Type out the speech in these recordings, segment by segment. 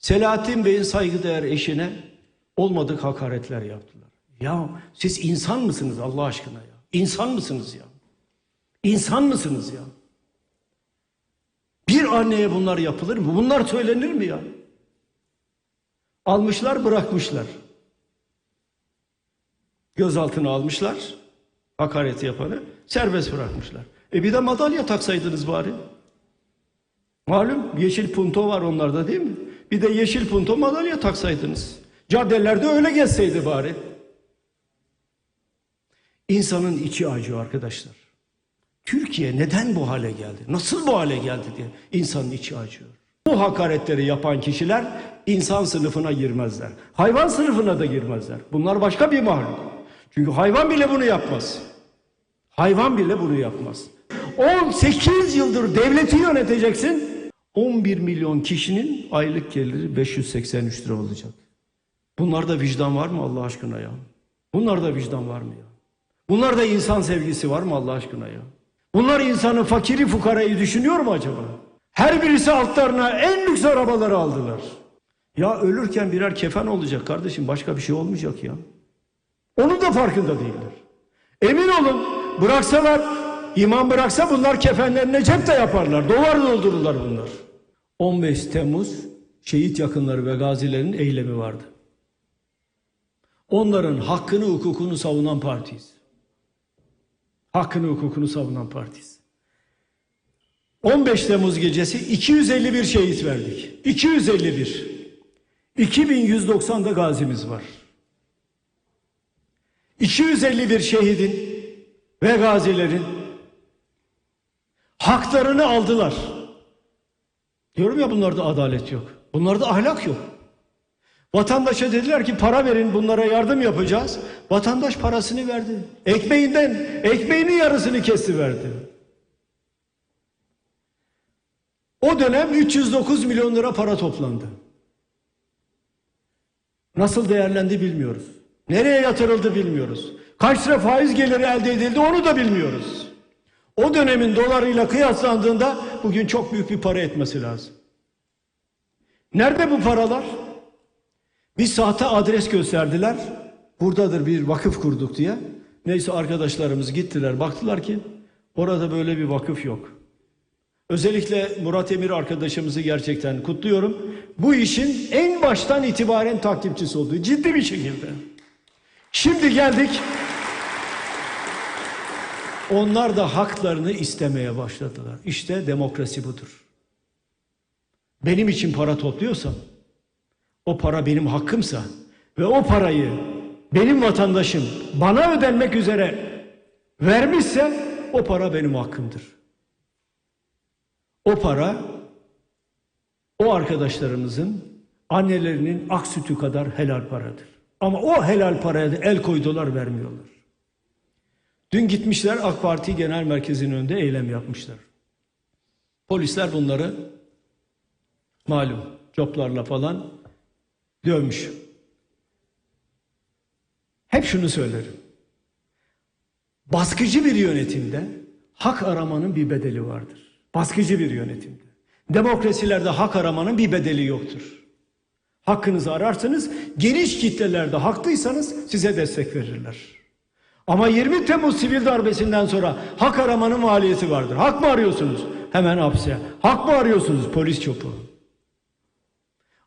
Selahattin Bey'in saygıdeğer eşine olmadık hakaretler yaptılar. Ya siz insan mısınız Allah aşkına ya? İnsan mısınız ya? İnsan mısınız ya? Bir anneye bunlar yapılır mı? Bunlar söylenir mi ya? Almışlar bırakmışlar. Gözaltına almışlar. Hakaret yapanı serbest bırakmışlar. E bir de madalya taksaydınız bari. Malum yeşil punto var onlarda değil mi? Bir de yeşil punto madalya taksaydınız. Caddelerde öyle gezseydi bari. İnsanın içi acıyor arkadaşlar. Türkiye neden bu hale geldi? Nasıl bu hale geldi diye insanın içi acıyor. Bu hakaretleri yapan kişiler insan sınıfına girmezler. Hayvan sınıfına da girmezler. Bunlar başka bir mahluk. Çünkü hayvan bile bunu yapmaz. Hayvan bile bunu yapmaz. 18 yıldır devleti yöneteceksin. 11 milyon kişinin aylık geliri 583 lira olacak. Bunlarda vicdan var mı Allah aşkına ya? Bunlarda vicdan var mı ya? Bunlarda insan sevgisi var mı Allah aşkına ya? Bunlar insanın fakiri fukarayı düşünüyor mu acaba? Her birisi altlarına en lüks arabaları aldılar. Ya ölürken birer kefen olacak kardeşim başka bir şey olmayacak ya. Onun da farkında değiller. Emin olun bıraksalar imam bıraksa bunlar kefenlerine cep de yaparlar. Dolar doldururlar bunlar. 15 Temmuz şehit yakınları ve gazilerin eylemi vardı. Onların hakkını hukukunu savunan partiyiz. Hakkını hukukunu savunan partiyiz. 15 Temmuz gecesi 251 şehit verdik. 251. 2190 da gazimiz var. 251 şehidin ve gazilerin haklarını aldılar. Diyorum ya bunlarda adalet yok. Bunlarda ahlak yok. Vatandaşa dediler ki para verin bunlara yardım yapacağız. Vatandaş parasını verdi. Ekmeğinden, ekmeğinin yarısını kesti verdi. O dönem 309 milyon lira para toplandı. Nasıl değerlendi bilmiyoruz. Nereye yatırıldı bilmiyoruz. Kaç lira faiz geliri elde edildi onu da bilmiyoruz. O dönemin dolarıyla kıyaslandığında bugün çok büyük bir para etmesi lazım. Nerede bu paralar? Bir sahte adres gösterdiler. Buradadır bir vakıf kurduk diye. Neyse arkadaşlarımız gittiler baktılar ki orada böyle bir vakıf yok. Özellikle Murat Emir arkadaşımızı gerçekten kutluyorum. Bu işin en baştan itibaren takipçisi olduğu ciddi bir şekilde. Şimdi geldik. Onlar da haklarını istemeye başladılar. İşte demokrasi budur. Benim için para topluyorsam, o para benim hakkımsa ve o parayı benim vatandaşım bana ödenmek üzere vermişse o para benim hakkımdır. O para o arkadaşlarımızın annelerinin ak sütü kadar helal paradır. Ama o helal paraya da el koydular vermiyorlar. Dün gitmişler AK Parti Genel Merkezi'nin önünde eylem yapmışlar. Polisler bunları malum coplarla falan dövmüş. Hep şunu söylerim. Baskıcı bir yönetimde hak aramanın bir bedeli vardır. Baskıcı bir yönetimde. Demokrasilerde hak aramanın bir bedeli yoktur. Hakkınızı ararsanız geniş kitlelerde haklıysanız size destek verirler. Ama 20 Temmuz sivil darbesinden sonra hak aramanın maliyeti vardır. Hak mı arıyorsunuz? Hemen hapse. Hak mı arıyorsunuz? Polis çopu.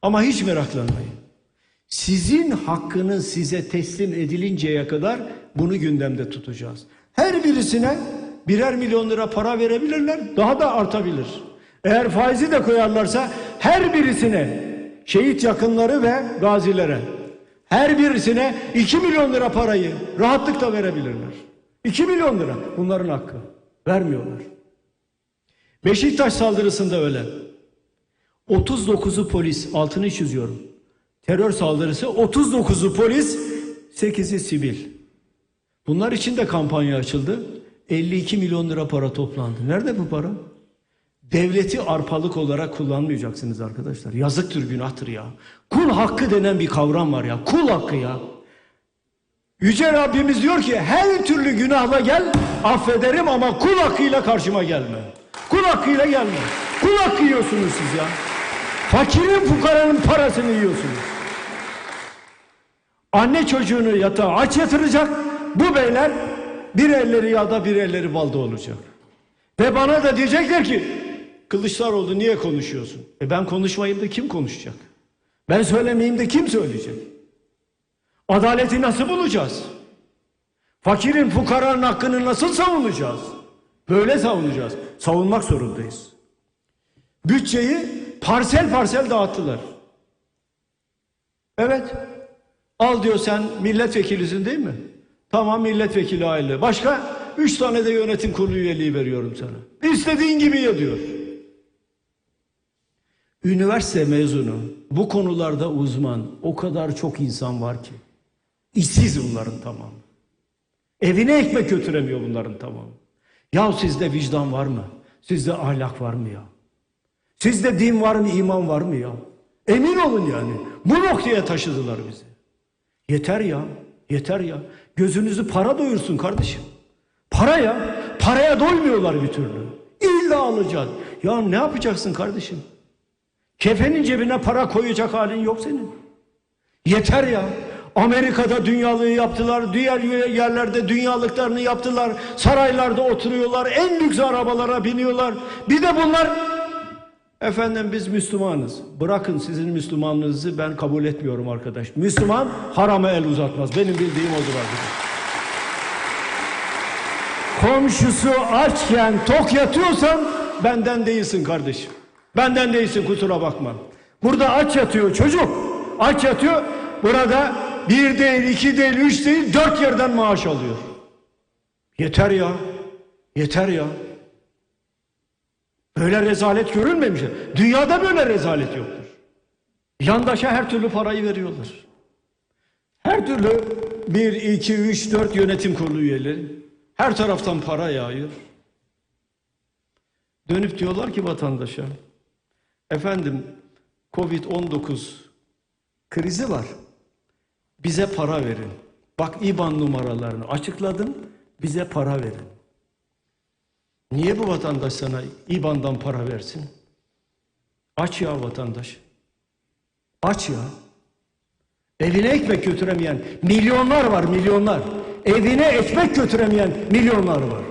Ama hiç meraklanmayın. Sizin hakkınız size teslim edilinceye kadar bunu gündemde tutacağız. Her birisine birer milyon lira para verebilirler. Daha da artabilir. Eğer faizi de koyarlarsa her birisine şehit yakınları ve gazilere her birisine 2 milyon lira parayı rahatlıkla verebilirler. 2 milyon lira bunların hakkı. Vermiyorlar. Beşiktaş saldırısında öyle. 39'u polis altını çiziyorum. Terör saldırısı 39'u polis 8'i sivil. Bunlar için de kampanya açıldı. 52 milyon lira para toplandı. Nerede bu para? Devleti arpalık olarak kullanmayacaksınız arkadaşlar. Yazıktır, günahtır ya. Kul hakkı denen bir kavram var ya. Kul hakkı ya. Yüce Rabbimiz diyor ki her türlü günahla gel affederim ama kul hakkıyla karşıma gelme. Kul hakkıyla gelme. Kul hakkı yiyorsunuz siz ya. Fakirin fukaranın parası parasını yiyorsunuz. Anne çocuğunu yatağa aç yatıracak. Bu beyler bir elleri yağda bir elleri balda olacak. Ve bana da diyecekler ki Kılıçdaroğlu niye konuşuyorsun? E ben konuşmayayım da kim konuşacak? Ben söylemeyeyim de kim söyleyecek? Adaleti nasıl bulacağız? Fakirin, fukaranın hakkını nasıl savunacağız? Böyle savunacağız. Savunmak zorundayız. Bütçeyi parsel parsel dağıttılar. Evet. Al diyor sen milletvekilisin değil mi? Tamam milletvekili aile. Başka? Üç tane de yönetim kurulu üyeliği veriyorum sana. İstediğin gibi ye diyor. Üniversite mezunu, bu konularda uzman, o kadar çok insan var ki. İşsiz bunların tamamı. Evine ekmek götüremiyor bunların tamamı. Ya sizde vicdan var mı? Sizde ahlak var mı ya? Sizde din var mı, iman var mı ya? Emin olun yani. Bu noktaya taşıdılar bizi. Yeter ya, yeter ya. Gözünüzü para doyursun kardeşim. Para ya, paraya doymuyorlar bir türlü. İlla alacağız. Ya ne yapacaksın kardeşim? Kefenin cebine para koyacak halin yok senin. Yeter ya. Amerika'da dünyalığı yaptılar, diğer yerlerde dünyalıklarını yaptılar, saraylarda oturuyorlar, en lüks arabalara biniyorlar. Bir de bunlar, efendim biz Müslümanız, bırakın sizin Müslümanlığınızı ben kabul etmiyorum arkadaş. Müslüman harama el uzatmaz, benim bildiğim odur arkadaş. Komşusu açken tok yatıyorsan benden değilsin kardeşim. Benden değilsin kusura bakma. Burada aç yatıyor çocuk. Aç yatıyor. Burada bir değil, iki değil, üç değil, dört yerden maaş alıyor. Yeter ya. Yeter ya. Böyle rezalet görülmemiş. Dünyada böyle rezalet yoktur. Yandaşa her türlü parayı veriyorlar. Her türlü bir, iki, üç, dört yönetim kurulu üyeleri. Her taraftan para yağıyor. Dönüp diyorlar ki vatandaşa, efendim Covid-19 krizi var. Bize para verin. Bak İBAN numaralarını açıkladım. Bize para verin. Niye bu vatandaş sana İBAN'dan para versin? Aç ya vatandaş. Aç ya. Evine ekmek götüremeyen milyonlar var milyonlar. Evine ekmek götüremeyen milyonlar var.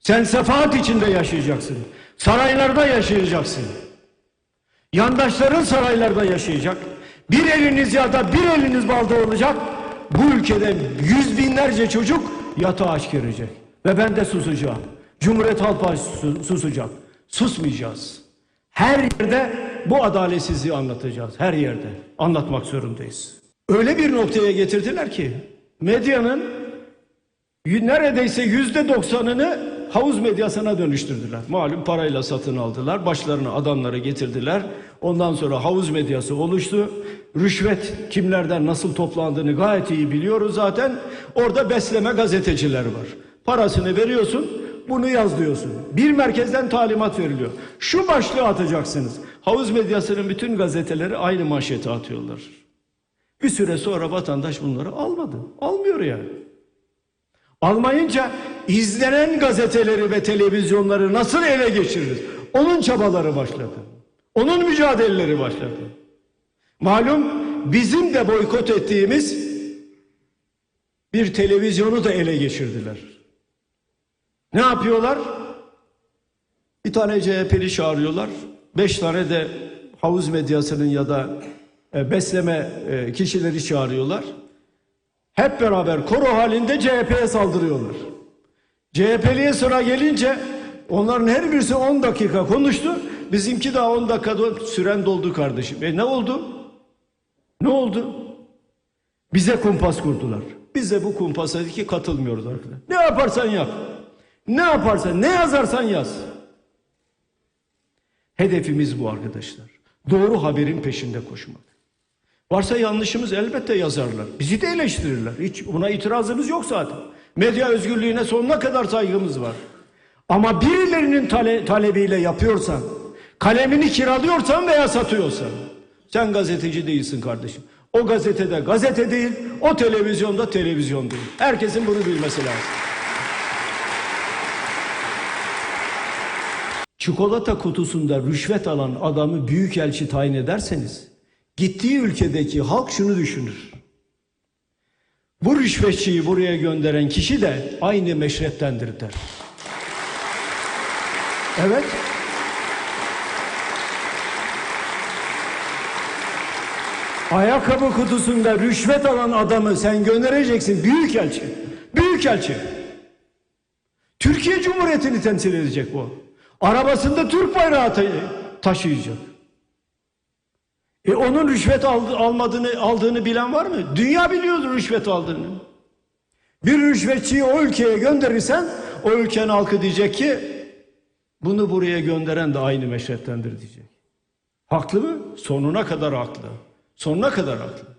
Sen sefaat içinde yaşayacaksın. Saraylarda yaşayacaksın. Yandaşların saraylarda yaşayacak. Bir eliniz ya da bir eliniz balda olacak. Bu ülkede yüz binlerce çocuk yatağa aç girecek. Ve ben de susacağım. Cumhuriyet Halk Partisi susacak. Susmayacağız. Her yerde bu adaletsizliği anlatacağız. Her yerde anlatmak zorundayız. Öyle bir noktaya getirdiler ki medyanın neredeyse yüzde doksanını havuz medyasına dönüştürdüler. Malum parayla satın aldılar. Başlarına adamları getirdiler. Ondan sonra havuz medyası oluştu. Rüşvet kimlerden nasıl toplandığını gayet iyi biliyoruz zaten. Orada besleme gazeteciler var. Parasını veriyorsun, bunu yaz diyorsun. Bir merkezden talimat veriliyor. Şu başlığı atacaksınız. Havuz medyasının bütün gazeteleri aynı manşeti atıyorlar. Bir süre sonra vatandaş bunları almadı. Almıyor yani. Almayınca izlenen gazeteleri ve televizyonları nasıl ele geçiririz? Onun çabaları başladı. Onun mücadeleleri başladı. Malum bizim de boykot ettiğimiz bir televizyonu da ele geçirdiler. Ne yapıyorlar? Bir tane CHP'li çağırıyorlar. Beş tane de havuz medyasının ya da e, besleme e, kişileri çağırıyorlar. Hep beraber koro halinde CHP'ye saldırıyorlar. CHP'liye sıra gelince onların her birisi 10 dakika konuştu. Bizimki daha 10 dakikada süren doldu kardeşim. E ne oldu? Ne oldu? Bize kumpas kurdular. Biz de bu kumpasa dedik ki katılmıyoruz arkadaşlar. Ne yaparsan yap. Ne yaparsan, ne yazarsan yaz. Hedefimiz bu arkadaşlar. Doğru haberin peşinde koşmak. Varsa yanlışımız elbette yazarlar. Bizi de eleştirirler. Hiç buna itirazımız yok zaten. Medya özgürlüğüne sonuna kadar saygımız var. Ama birilerinin tale talebiyle yapıyorsan, kalemini kiralıyorsan veya satıyorsan, sen gazeteci değilsin kardeşim. O gazetede gazete değil, o televizyonda televizyon değil. Herkesin bunu bilmesi lazım. Çikolata kutusunda rüşvet alan adamı büyükelçi tayin ederseniz Gittiği ülkedeki halk şunu düşünür. Bu rüşvetçiyi buraya gönderen kişi de aynı meşreptendir der. Evet. Ayakkabı kutusunda rüşvet alan adamı sen göndereceksin büyükelçi. Büyükelçi. Türkiye Cumhuriyeti'ni temsil edecek bu. Arabasında Türk bayrağı ta- taşıyacak. E onun rüşvet aldı, almadığını aldığını bilen var mı? Dünya biliyordur rüşvet aldığını. Bir rüşvetçiyi o ülkeye gönderirsen o ülkenin halkı diyecek ki bunu buraya gönderen de aynı meşreptendir diyecek. Haklı mı? Sonuna kadar haklı. Sonuna kadar haklı.